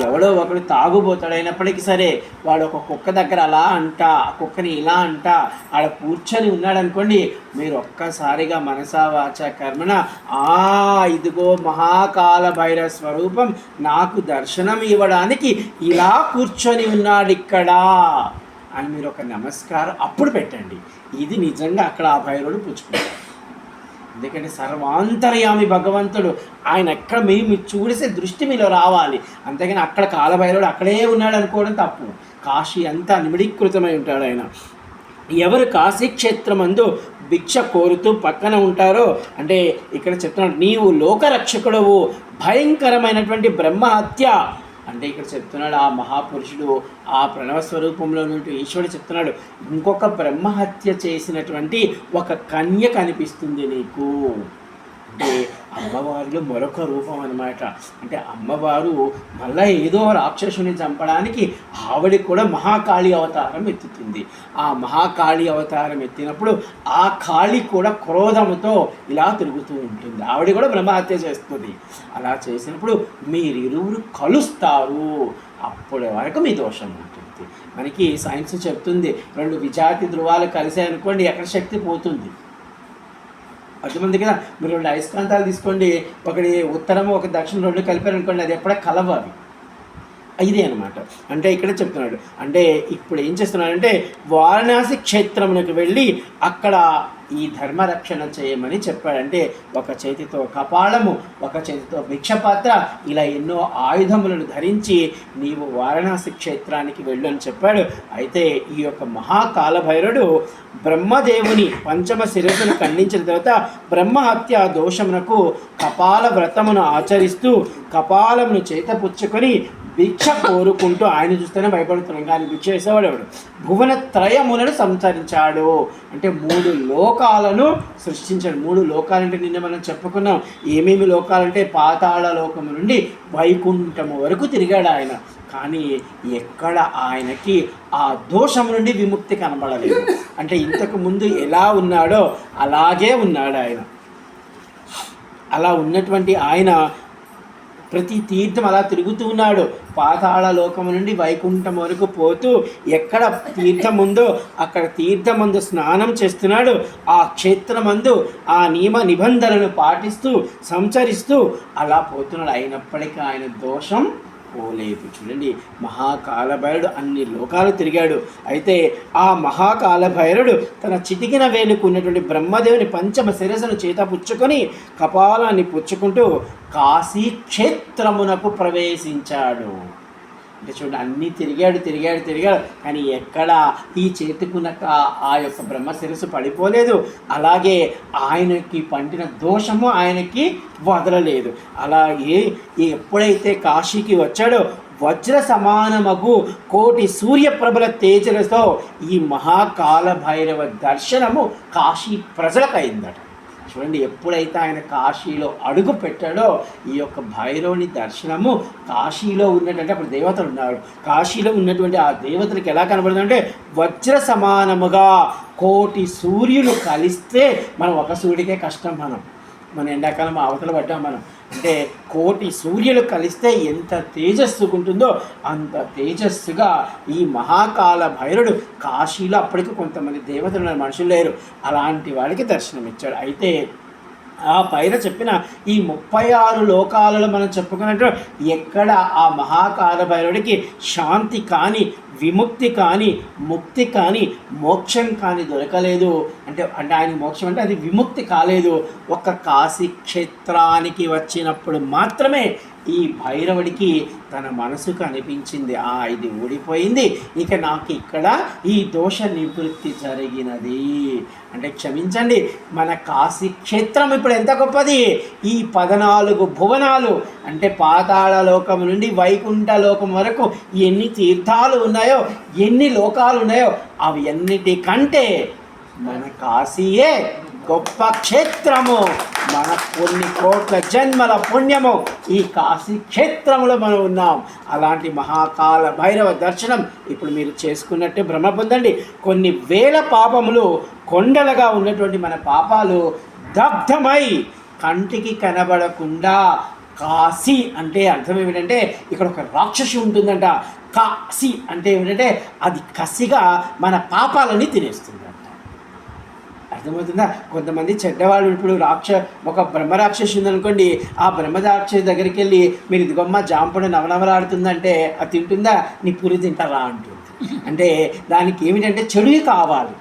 ఎవడో ఒకడు తాగుబోతాడైనప్పటికీ సరే వాడు ఒక కుక్క దగ్గర అలా అంట ఆ కుక్కని ఇలా అంట ఆడ కూర్చొని ఉన్నాడనుకోండి మీరు ఒక్కసారిగా మనసా వాచ కర్మణ ఆ ఇదిగో మహాకాల భైరవ స్వరూపం నాకు దర్శనం ఇవ్వడానికి ఇలా కూర్చొని ఉన్నాడు ఇక్కడ అని మీరు ఒక నమస్కారం అప్పుడు పెట్టండి. ఇది నిజంగా అక్కడ ఆ భైరవుడు పుచ్చుకుంటారు ఎందుకంటే సర్వాంతర్యామి భగవంతుడు ఆయన ఎక్కడ మీ మీరు దృష్టి మీలో రావాలి. అంతేగాని అక్కడ కాలభైరవుడు అక్కడే ఉన్నాడు అనుకోవడం తప్పు. కాశీ అంతా నిమిడీకృతమై ఉంటాడు ఆయన. ఎవరు కాశీక్షేత్రమందు భిక్ష కోరుతూ పక్కన ఉంటారో అంటే ఇక్కడ చెప్తున్నాడు నీవు లోకరక్షకుడవు భయంకరమైనటువంటి బ్రహ్మహత్య అంటే ఇక్కడ చెప్తున్నాడు ఆ మహాపురుషుడు ఆ ప్రణవ స్వరూపంలో నుండి ఈశ్వరుడు చెప్తున్నాడు ఇంకొక బ్రహ్మహత్య చేసినటువంటి ఒక కన్య కనిపిస్తుంది నీకు. అంటే అమ్మవారిలో మరొక రూపం అన్నమాట. అంటే అమ్మవారు మళ్ళా ఏదో రాక్షసుని చంపడానికి ఆవిడ కూడా మహాకాళి అవతారం ఎత్తుతుంది. ఆ మహాకాళి అవతారం ఎత్తినప్పుడు ఆ కాళి కూడా క్రోధముతో ఇలా తిరుగుతూ ఉంటుంది. ఆవిడ కూడా బ్రహ్మహత్య చేస్తుంది. అలా చేసినప్పుడు మీరిరువురు కలుస్తారు. అప్పటి వరకు మీ దోషం ఉంటుంది. మనకి సైన్స్ చెప్తుంది రెండు విజాతి ధృవాలు కలిసాయి అనుకోండి ఎక్కడ శక్తి పోతుంది? అర్థమంది కదా? మీరు రెండు అయస్కాంతాలు తీసుకోండి. ఒకటి ఉత్తరం ఒక దక్షిణం రెండు కలిపారు అనుకోండి అది ఎప్పుడే కలవాలి ఇదే అనమాట అంటే ఇక్కడ చెప్తున్నాడు. అంటే ఇప్పుడు ఏం చేస్తున్నాడంటే వారణాసి క్షేత్రమునకు వెళ్ళి అక్కడ ఈ ధర్మరక్షణ చేయమని చెప్పాడంటే ఒక చేతితో కపాలము ఒక చేతితో భిక్షపాత్ర ఇలా ఎన్నో ఆయుధములను ధరించి నీవు వారణాసి క్షేత్రానికి వెళ్ళు అని చెప్పాడు. అయితే ఈ యొక్క మహాకాలభైరుడు బ్రహ్మదేవుని పంచమ శిరస్సును ఖండించిన తర్వాత బ్రహ్మహత్య దోషమునకు కపాల వ్రతమును ఆచరిస్తూ కపాలమును చేతపుచ్చుకొని భిక్ష కోరుకుంటూ ఆయన చూస్తేనే భయపడుతున్నాం. కానీ భిక్ష చేసేవాడు ఎవడు? భువన త్రయములను సంచరించాడు. అంటే మూడు లోకాలను సృష్టించాడు. మూడు లోకాలంటే నిన్న మనం చెప్పుకున్నాం. ఏమేమి లోకాలంటే పాతాళ లోకము నుండి వైకుంఠము వరకు తిరిగాడు ఆయన. కానీ ఎక్కడ ఆయనకి ఆ దోషం నుండి విముక్తి కనబడలేదు. అంటే ఇంతకు ముందు ఎలా ఉన్నాడో అలాగే ఉన్నాడు ఆయన. అలా ఉన్నటువంటి ఆయన ప్రతి తీర్థం అలా తిరుగుతూ ఉన్నాడు. పాతాళ లోకం నుండి వైకుంఠం వరకు పోతూ ఎక్కడ తీర్థం ఉందో అక్కడ తీర్థమందు స్నానం చేస్తున్నాడు. ఆ క్షేత్రమందు ఆ నియమ నిబంధనలను పాటిస్తూ సంచరిస్తూ అలా పోతున్నాడు. అయినప్పటికీ ఆయన దోషం పోలేదు చూడండి మహాకాలభైరుడు అన్ని లోకాలు తిరిగాడు. అయితే ఆ మహాకాలభైరుడు తన చిటికిన వేలుకు ఉన్నటువంటి బ్రహ్మదేవుని పంచమ శిరస్సును చేత పుచ్చుకొని కపాలాన్ని పుచ్చుకుంటూ కాశీ క్షేత్రమునకు ప్రవేశించాడు. అంటే చూడండి అన్నీ తిరిగాడు తిరిగాడు తిరిగాడు. కానీ ఎక్కడ ఈ చేతికున్న ఆ యొక్క బ్రహ్మ శిరస్సు పడిపోలేదు. అలాగే ఆయనకి పండిన దోషము ఆయనకి వదలలేదు. అలాగే ఎప్పుడైతే కాశీకి వచ్చాడో వజ్ర సమానమగు కోటి సూర్యప్రభల తేజలతో ఈ మహాకాల భైరవ దర్శనము కాశీ ప్రజలకు అయిందట చూడండి ఎప్పుడైతే ఆయన కాశీలో అడుగు పెట్టాడో ఈ యొక్క భైరవుని దర్శనము కాశీలో ఉన్నటువంటి అప్పుడు దేవతలు ఉన్నారు. కాశీలో ఉన్నటువంటి ఆ దేవతలకు ఎలా కనబడుతుందంటే వజ్ర సమానముగా కోటి సూర్యులు కలిస్తే మనం ఒక సూర్యుడికే కష్టం మనం. మన ఎండాకాలం అవతల పడ్డాం మనం. అంటే కోటి సూర్యులు కలిస్తే ఎంత తేజస్సుగా ఉంటుందో అంత తేజస్సుగా ఈ మహాకాల భైరుడు కాశీలో అప్పటికి కొంతమంది దేవతలు మనుషులు లేరు. అలాంటి వాళ్ళకి దర్శనం ఇచ్చాడు అయితే ఆ పైన చెప్పిన ఈ ముప్పై ఆరు లోకాలలో మనం చెప్పుకున్నట్టు ఎక్కడ ఆ మహాకాల భైరవుడికి శాంతి కానీ విముక్తి కానీ ముక్తి కానీ మోక్షం కానీ దొరకలేదు. అంటే అంటే ఆయన మోక్షం అంటే అది విముక్తి కాలేదు. ఒక కాశీ క్షేత్రానికి వచ్చినప్పుడు మాత్రమే ఈ భైరవుడికి తన మనసుకు అనిపించింది. ఆ ఇది ఊడిపోయింది. ఇక నాకు ఇక్కడ ఈ దోష నివృత్తి జరిగినది. అంటే క్షమించండి మన కాశీ క్షేత్రం ఇప్పుడు ఎంత గొప్పది? ఈ పదనాలుగు భువనాలు అంటే పాతాళ లోకం నుండి వైకుంఠ లోకం వరకు ఎన్ని తీర్థాలు ఉన్నాయో ఎన్ని లోకాలు ఉన్నాయో అవి అన్నిటికంటే మన కాశీయే. గొప్ప క్షేత్రము. మన కొన్ని కోట్ల జన్మల పుణ్యము. ఈ కాశీ క్షేత్రంలో మనం ఉన్నాం. అలాంటి మహాకాల భైరవ దర్శనం ఇప్పుడు మీరు చేసుకున్నట్టే భ్రమ పొందండి. కొన్ని వేల పాపములు కొండలుగా ఉన్నటువంటి మన పాపాలు దగ్ధమై కంటికి కనబడకుండా కాశీ అంటే అర్థం ఏమిటంటే ఇక్కడ ఒక రాక్షసి ఉంటుందంట. కాశీ అంటే ఏమిటంటే అది కసిగా మన పాపాలని తినేస్తుంది. అర్థమవుతుందా? కొంతమంది చెడ్డవాళ్ళు ఇప్పుడు రాక్ష ఒక బ్రహ్మరాక్షసి ఉందనుకోండి ఆ బ్రహ్మరాక్షసి దగ్గరికి వెళ్ళి మీరు ఇదిగొమ్మ జాంపుడు నవనవలాడుతుందంటే అది తింటుందా? నీ పురి తింటారా? అంటుంది. అంటే దానికి ఏమిటంటే చెడువి కావాలి.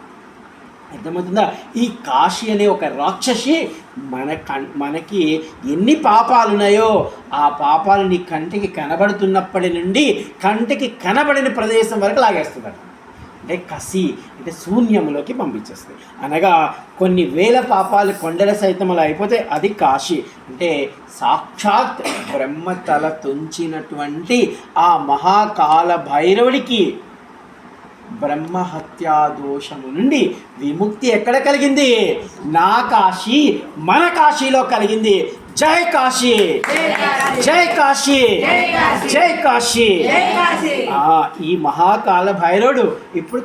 అర్థమవుతుందా? ఈ కాశీ అనే ఒక రాక్షసి మన కం మనకి ఎన్ని పాపాలు ఉన్నాయో ఆ పాపాలు నీ కంటికి కనబడుతున్నప్పటి నుండి కంటికి కనబడిన ప్రదేశం వరకు లాగేస్తుందట. అంటే కసి అంటే శూన్యంలోకి పంపించేస్తుంది. అనగా కొన్ని వేల పాపాలు కొండల సైతం అలా అయిపోతే అది కాశీ. అంటే సాక్షాత్ బ్రహ్మ తల తుంచినటువంటి ఆ మహాకాల భైరవుడికి బ్రహ్మహత్యా దోషము నుండి విముక్తి ఎక్కడ కలిగింది? నా కాశీ మన కాశీలో కలిగింది. జై కాశీ. జై కాశీ. జై కాశీ. ఈ మహాకాల భైరవుడు ఇప్పుడు